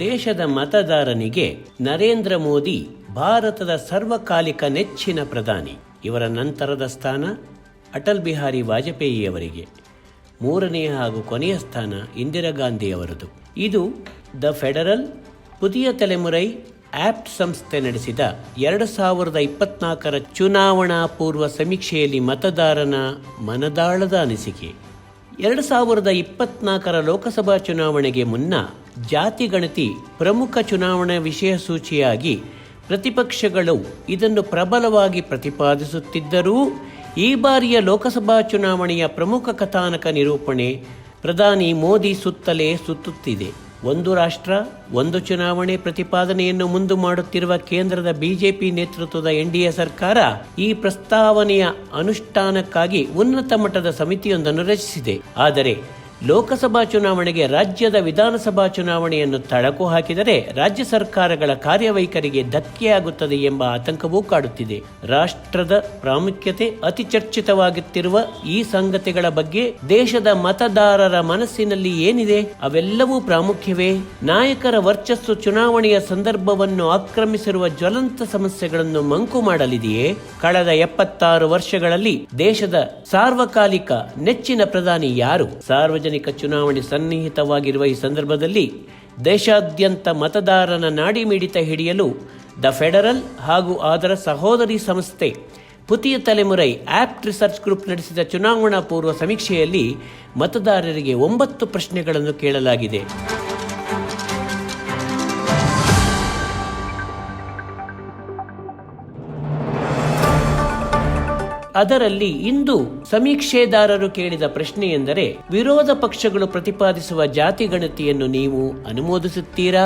ದೇಶದ ಮತದಾರನಿಗೆ ನರೇಂದ್ರ ಮೋದಿ ಭಾರತದ ಸರ್ವಕಾಲಿಕ ನೆಚ್ಚಿನ ಪ್ರಧಾನಿ. ಇವರ ನಂತರದ ಸ್ಥಾನ ಅಟಲ್ ಬಿಹಾರಿ ವಾಜಪೇಯಿಯವರಿಗೆ ಮೂರನೆಯ ಹಾಗೂ ಕೊನೆಯ ಸ್ಥಾನ ಇಂದಿರಾ ಗಾಂಧಿಯವರದು ಇದು the federal Puthiya Thalaimurai app ಸಂಸ್ಥೆ ನಡೆಸಿದ ಎರಡು ಸಾವಿರದ ಇಪ್ಪತ್ನಾಲ್ಕರ ಚುನಾವಣಾ ಪೂರ್ವ ಸಮೀಕ್ಷೆಯಲ್ಲಿ ಮತದಾರನ ಮನದಾಳದ ಅನಿಸಿಕೆ. ಎರಡು ಸಾವಿರದ ಇಪ್ಪತ್ನಾಲ್ಕರ ಲೋಕಸಭಾ ಚುನಾವಣೆಗೆ ಮುನ್ನ ಜಾತಿ ಗಣತಿ ಪ್ರಮುಖ ಚುನಾವಣಾ ವಿಷಯ ಸೂಚಿಯಾಗಿ ಪ್ರತಿಪಕ್ಷಗಳು ಇದನ್ನು ಪ್ರಬಲವಾಗಿ ಪ್ರತಿಪಾದಿಸುತ್ತಿದ್ದರೂ ಈ ಬಾರಿಯ ಲೋಕಸಭಾ ಚುನಾವಣೆಯ ಪ್ರಮುಖ ಕಥಾನಕ ನಿರೂಪಣೆ ಪ್ರಧಾನಿ ಮೋದಿ ಸುತ್ತಲೇ ಸುತ್ತುತ್ತಿದೆ. ಒಂದು ರಾಷ್ಟ್ರ, ಒಂದು ಚುನಾವಣೆ ಪ್ರತಿಪಾದನೆಯನ್ನು ಮುಂದು ಮಾಡುತ್ತಿರುವ ಕೇಂದ್ರದ ಬಿಜೆಪಿ ನೇತೃತ್ವದ ಎನ್ಡಿಎ ಸರ್ಕಾರ ಈ ಪ್ರಸ್ತಾವನೆಯ ಅನುಷ್ಠಾನಕ್ಕಾಗಿ ಉನ್ನತ ಮಟ್ಟದ ಸಮಿತಿಯೊಂದನ್ನು ರಚಿಸಿದೆ. ಆದರೆ ಲೋಕಸಭಾ ಚುನಾವಣೆಗೆ ರಾಜ್ಯದ ವಿಧಾನಸಭಾ ಚುನಾವಣೆಯನ್ನು ತಳಕು ಹಾಕಿದರೆ ರಾಜ್ಯ ಸರ್ಕಾರಗಳ ಕಾರ್ಯವೈಖರಿಗೆ ಧಕ್ಕೆಯಾಗುತ್ತದೆ ಎಂಬ ಆತಂಕವೂ ಕಾಡುತ್ತಿದೆ. ರಾಷ್ಟ್ರದ ಪ್ರಾಮುಖ್ಯತೆ ಅತಿ ಚರ್ಚಿತವಾಗುತ್ತಿರುವ ಈ ಸಂಗತಿಗಳ ಬಗ್ಗೆ ದೇಶದ ಮತದಾರರ ಮನಸ್ಸಿನಲ್ಲಿ ಏನಿದೆ? ಅವೆಲ್ಲವೂ ಪ್ರಾಮುಖ್ಯವೇ? ನಾಯಕರ ವರ್ಚಸ್ಸು ಚುನಾವಣೆಯ ಸಂದರ್ಭವನ್ನು ಆಕ್ರಮಿಸಿರುವ ಜ್ವಲಂತ ಸಮಸ್ಯೆಗಳನ್ನು ಮಂಕು ಮಾಡಲಿದೆಯೇ? ಕಳೆದ ಎಪ್ಪತ್ತಾರು ವರ್ಷಗಳಲ್ಲಿ ದೇಶದ ಸಾರ್ವಕಾಲಿಕ ನೆಚ್ಚಿನ ಪ್ರಧಾನಿ ಯಾರು? ಸಾರ್ವಜನಿಕ ಚುನಾವಣೆ ಸನ್ನಿಹಿತವಾಗಿರುವ ಈ ಸಂದರ್ಭದಲ್ಲಿ ದೇಶಾದ್ಯಂತ ಮತದಾರನ ನಾಡಿ ಮಿಡಿತ ಹಿಡಿಯಲು ದ ಫೆಡರಲ್ ಹಾಗೂ ಅದರ ಸಹೋದರಿ ಸಂಸ್ಥೆ Puthiya Thalaimurai Apt research group ನಡೆಸಿದ ಚುನಾವಣಾ ಪೂರ್ವ ಸಮೀಕ್ಷೆಯಲ್ಲಿ ಮತದಾರರಿಗೆ ಒಂಬತ್ತು ಪ್ರಶ್ನೆಗಳನ್ನು ಕೇಳಲಾಗಿದೆ. ಅದರಲ್ಲಿ ಇಂದು ಸಮೀಕ್ಷೆದಾರರು ಕೇಳಿದ ಪ್ರಶ್ನೆ ಎಂದರೆ ವಿರೋಧ ಪಕ್ಷಗಳು ಪ್ರತಿಪಾದಿಸುವ ಜಾತಿ ಗಣತಿಯನ್ನು ನೀವು ಅನುಮೋದಿಸುತ್ತೀರಾ?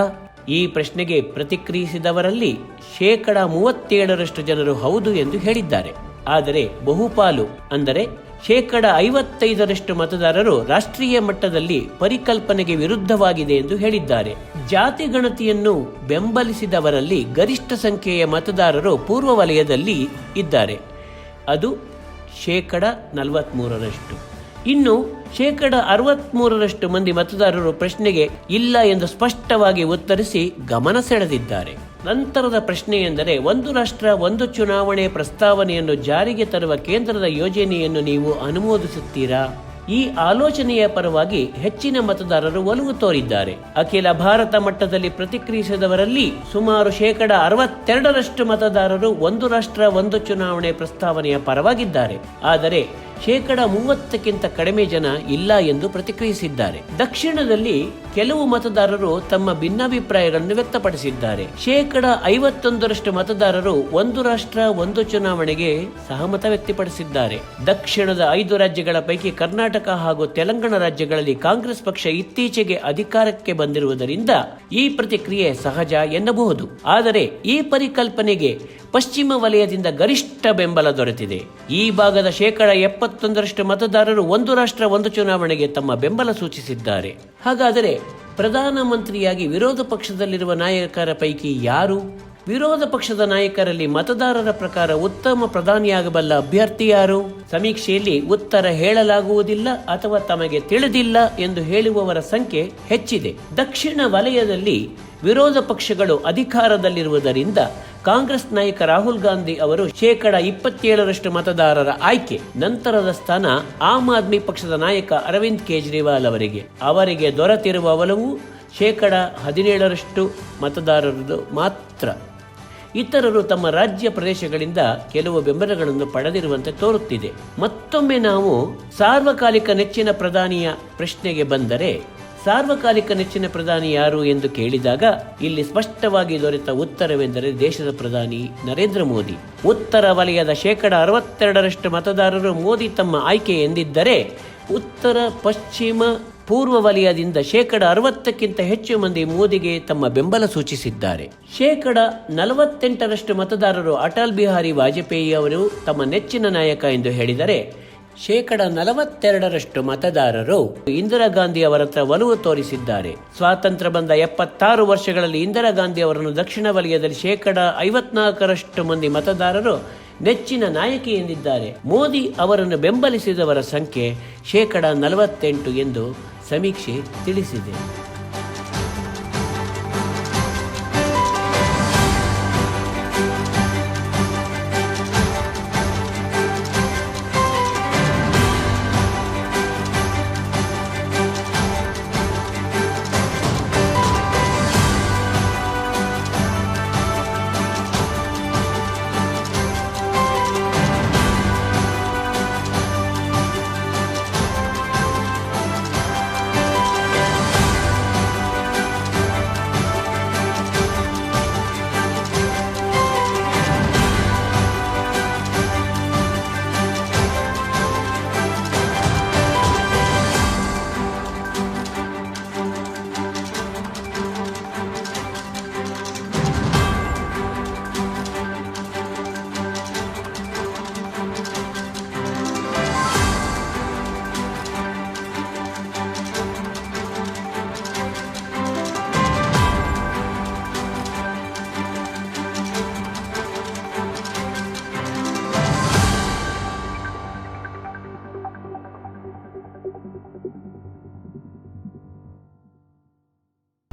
ಈ ಪ್ರಶ್ನೆಗೆ ಪ್ರತಿಕ್ರಿಯಿಸಿದವರಲ್ಲಿ ಶೇಕಡ ಮೂವತ್ತೇಳರಷ್ಟು ಜನರು ಹೌದು ಎಂದು ಹೇಳಿದ್ದಾರೆ. ಆದರೆ ಬಹುಪಾಲು, ಅಂದರೆ ಶೇಕಡ ಐವತ್ತೈದರಷ್ಟು ಮತದಾರರು ರಾಷ್ಟ್ರೀಯ ಮಟ್ಟದಲ್ಲಿ ಪರಿಕಲ್ಪನೆಗೆ ವಿರುದ್ಧವಾಗಿದೆ ಎಂದು ಹೇಳಿದ್ದಾರೆ. ಜಾತಿ ಗಣತಿಯನ್ನು ಬೆಂಬಲಿಸಿದವರಲ್ಲಿ ಗರಿಷ್ಠ ಸಂಖ್ಯೆಯ ಮತದಾರರು ಪೂರ್ವ ವಲಯದಲ್ಲಿ ಇದ್ದಾರೆ. ಅದು ಶೇಕಡ ನಲವತ್ತ್ಮೂರರಷ್ಟು ಇನ್ನು ಶೇಕಡ ಅರವತ್ತ್ಮೂರರಷ್ಟು ಮಂದಿ ಮತದಾರರು ಪ್ರಶ್ನೆಗೆ ಇಲ್ಲ ಎಂದು ಸ್ಪಷ್ಟವಾಗಿ ಉತ್ತರಿಸಿ ಗಮನ ಸೆಳೆದಿದ್ದಾರೆ. ನಂತರದ ಪ್ರಶ್ನೆ ಎಂದರೆ, ಒಂದು ರಾಷ್ಟ್ರ, ಒಂದು ಚುನಾವಣೆ ಪ್ರಸ್ತಾವನೆಯನ್ನು ಜಾರಿಗೆ ತರುವ ಕೇಂದ್ರದ ಯೋಜನೆಯನ್ನು ನೀವು ಅನುಮೋದಿಸುತ್ತೀರಾ? ಈ ಆಲೋಚನೆಯ ಪರವಾಗಿ ಹೆಚ್ಚಿನ ಮತದಾರರು ಒಲವು ತೋರಿದ್ದಾರೆ. ಅಖಿಲ ಭಾರತ ಮಟ್ಟದಲ್ಲಿ ಪ್ರತಿಕ್ರಿಯಿಸಿದವರಲ್ಲಿ ಸುಮಾರು ಶೇಕಡ ಅರವತ್ತೆರಡರಷ್ಟು ಮತದಾರರು ಒಂದು ರಾಷ್ಟ್ರ, ಒಂದು ಚುನಾವಣೆ ಪ್ರಸ್ತಾವನೆಯ ಪರವಾಗಿದ್ದಾರೆ. ಆದರೆ ಶೇಕಡ ಮೂವತ್ತಕ್ಕಿಂತ ಕಡಿಮೆ ಜನ ಇಲ್ಲ ಎಂದು ಪ್ರತಿಕ್ರಿಯಿಸಿದ್ದಾರೆ. ದಕ್ಷಿಣದಲ್ಲಿ ಕೆಲವು ಮತದಾರರು ತಮ್ಮ ಭಿನ್ನಾಭಿಪ್ರಾಯಗಳನ್ನು ವ್ಯಕ್ತಪಡಿಸಿದ್ದಾರೆ. ಶೇಕಡ ಐವತ್ತೊಂದರಷ್ಟು ಮತದಾರರು ಒಂದು ರಾಷ್ಟ್ರ, ಒಂದು ಚುನಾವಣೆಗೆ ಸಹಮತ ವ್ಯಕ್ತಪಡಿಸಿದ್ದಾರೆ. ದಕ್ಷಿಣದ ಐದು ರಾಜ್ಯಗಳ ಪೈಕಿ ಕರ್ನಾಟಕ ಹಾಗೂ ತೆಲಂಗಾಣ ರಾಜ್ಯಗಳಲ್ಲಿ ಕಾಂಗ್ರೆಸ್ ಪಕ್ಷ ಇತ್ತೀಚೆಗೆ ಅಧಿಕಾರಕ್ಕೆ ಬಂದಿರುವುದರಿಂದ ಈ ಪ್ರತಿಕ್ರಿಯೆ ಸಹಜ ಎನ್ನಬಹುದು. ಆದರೆ ಈ ಪರಿಕಲ್ಪನೆಗೆ ಪಶ್ಚಿಮ ವಲಯದಿಂದ ಗರಿಷ್ಠ ಬೆಂಬಲ ದೊರೆತಿದೆ. ಈ ಭಾಗದ ಶೇಕಡ ಎಪ್ಪತ್ತೊಂದರಷ್ಟು ಮತದಾರರು ಒಂದು ರಾಷ್ಟ್ರ, ಒಂದು ಚುನಾವಣೆಗೆ ತಮ್ಮ ಬೆಂಬಲ ಸೂಚಿಸಿದ್ದಾರೆ. ಹಾಗಾದರೆ ಪ್ರಧಾನಮಂತ್ರಿಯಾಗಿ ವಿರೋಧ ಪಕ್ಷದಲ್ಲಿರುವ ನಾಯಕರ ಪೈಕಿ ಯಾರು? ವಿರೋಧ ಪಕ್ಷದ ನಾಯಕರಲ್ಲಿ ಮತದಾರರ ಪ್ರಕಾರ ಉತ್ತಮ ಪ್ರಧಾನಿಯಾಗಬಲ್ಲ ಅಭ್ಯರ್ಥಿ ಯಾರು? ಸಮೀಕ್ಷೆಯಲ್ಲಿ ಉತ್ತರ ಹೇಳಲಾಗುವುದಿಲ್ಲ ಅಥವಾ ತಮಗೆ ತಿಳಿದಿಲ್ಲ ಎಂದು ಹೇಳುವವರ ಸಂಖ್ಯೆ ಹೆಚ್ಚಿದೆ. ದಕ್ಷಿಣ ವಲಯದಲ್ಲಿ ವಿರೋಧ ಪಕ್ಷಗಳು ಅಧಿಕಾರದಲ್ಲಿರುವುದರಿಂದ ಕಾಂಗ್ರೆಸ್ ನಾಯಕ ರಾಹುಲ್ ಗಾಂಧಿ ಅವರು ಶೇಕಡ ಇಪ್ಪತ್ತೇಳರಷ್ಟು ಮತದಾರರ ಆಯ್ಕೆ, ನಂತರದ ಸ್ಥಾನ ಆಮ್ ಆದ್ಮಿ ಪಕ್ಷದ ನಾಯಕ ಅರವಿಂದ್ ಕೇಜ್ರಿವಾಲ್ ಅವರಿಗೆ. ಅವರಿಗೆ ದೊರೆತಿರುವ ಒಲವು ಶೇಕಡ ಹದಿನೇಳರಷ್ಟು ಮತದಾರರದು ಮಾತ್ರ. ಇತರರು ತಮ್ಮ ರಾಜ್ಯ ಪ್ರದೇಶಗಳಿಂದ ಕೆಲವು ಬೆಂಬಲಗಳನ್ನು ಪಡೆದಿರುವಂತೆ ತೋರುತ್ತಿದೆ. ಮತ್ತೊಮ್ಮೆ ನಾವು ಸಾರ್ವಕಾಲಿಕ ನೆಚ್ಚಿನ ಪ್ರಧಾನಿಯ ಪ್ರಶ್ನೆಗೆ ಬಂದರೆ ಸಾರ್ವಕಾಲಿಕ ನೆಚ್ಚಿನ ಪ್ರಧಾನಿ ಯಾರು ಎಂದು ಕೇಳಿದಾಗ ಇಲ್ಲಿ ಸ್ಪಷ್ಟವಾಗಿ ದೊರೆತ ಉತ್ತರವೆಂದರೆ ದೇಶದ ಪ್ರಧಾನಿ ನರೇಂದ್ರ ಮೋದಿ. ಉತ್ತರ ವಲಯದ ಶೇಕಡ ಅರವತ್ತೆರಡರಷ್ಟು ಮತದಾರರು ಮೋದಿ ತಮ್ಮ ಆಯ್ಕೆ ಎಂದಿದ್ದರೆ, ಉತ್ತರ, ಪಶ್ಚಿಮ, ಪೂರ್ವ ವಲಯದಿಂದ ಶೇಕಡ ಅರವತ್ತಕ್ಕಿಂತ ಹೆಚ್ಚು ಮಂದಿ ಮೋದಿಗೆ ತಮ್ಮ ಬೆಂಬಲ ಸೂಚಿಸಿದ್ದಾರೆ. ಶೇಕಡ ನಲವತ್ತೆಂಟರಷ್ಟು ಮತದಾರರು ಅಟಲ್ ಬಿಹಾರಿ ವಾಜಪೇಯಿ ಅವರು ತಮ್ಮ ನೆಚ್ಚಿನ ನಾಯಕ ಎಂದು ಹೇಳಿದರೆ ಶೇಕಡ ನಲವತ್ತೆರಡರಷ್ಟು ಮತದಾರರು ಇಂದಿರಾ ಗಾಂಧಿ ಅವರ ಹತ್ರ ಒಲವು ತೋರಿಸಿದ್ದಾರೆ. ಸ್ವಾತಂತ್ರ್ಯ ಬಂದ ಎಪ್ಪತ್ತಾರು ವರ್ಷಗಳಲ್ಲಿ ಇಂದಿರಾ ಗಾಂಧಿ ಅವರನ್ನು ದಕ್ಷಿಣ ವಲಯದಲ್ಲಿ ಶೇಕಡ ಐವತ್ನಾಲ್ಕರಷ್ಟು ಮಂದಿ ಮತದಾರರು ನೆಚ್ಚಿನ ನಾಯಕಿ ಎಂದಿದ್ದಾರೆ. ಮೋದಿ ಅವರನ್ನು ಬೆಂಬಲಿಸಿದವರ ಸಂಖ್ಯೆ ಶೇಕಡ ನಲವತ್ತೆಂಟು ಎಂದು ಸಮೀಕ್ಷೆ ತಿಳಿಸಿದೆ.